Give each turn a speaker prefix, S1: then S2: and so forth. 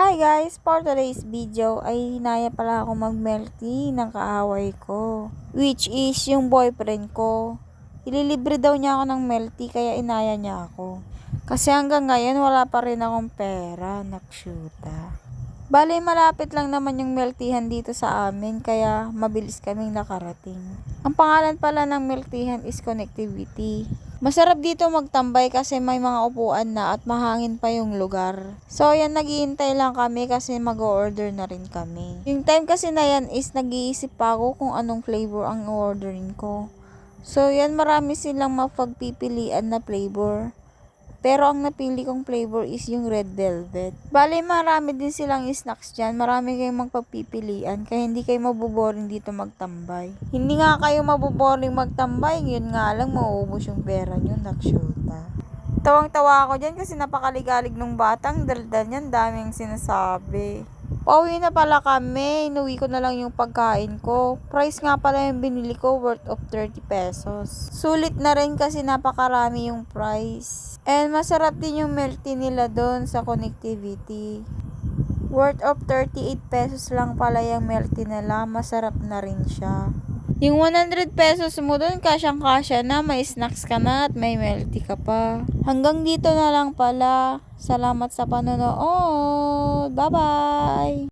S1: Hi guys! For today's video ay hinaya pala ako mag-milk tea ng kaaway ko. Which is yung boyfriend ko. Ililibre daw niya ako ng tea kaya inaya niya ako. Kasi hanggang ngayon wala pa rin akong pera. Nakshuta. Bale, malapit lang naman yung milk teahan dito sa amin kaya mabilis kaming nakarating. Ang pangalan pala ng milk teahan is connectivity. Masarap dito magtambay kasi may mga upuan na at mahangin pa yung lugar. So, yan, naghihintay lang kami kasi mag-order na rin kami. Yung time kasi na yan is nag-iisip pa ako kung anong flavor ang orderin ko. So, yan, marami silang mapagpipilian na flavor. Pero ang napili kong flavor is yung red velvet. Bale, marami din silang snacks dyan. Marami kayong magpagpipilian. Kaya hindi kayo mabuboring dito magtambay. Hindi nga kayo mabuboring magtambay. Yun nga lang, mauubos yung pera nyo. Nakshuta. Tawang-tawa ako dyan kasi napakaligalig nung batang daldal niyan. Daming sinasabi. Pauwi na pala kami. Inuwi ko na lang yung pagkain ko. Price nga pala yung binili ko worth of 30 pesos. Sulit na rin kasi napakarami yung price. And masarap din yung milk nila doon sa connectivity. Worth of 38 pesos lang pala yung milk nila. Masarap na rin siya. Yung 100 pesos mo doon, kasyang kasya na, may snacks ka na at may milk ka pa. Hanggang dito na lang pala. Salamat sa panonood. Bye-bye!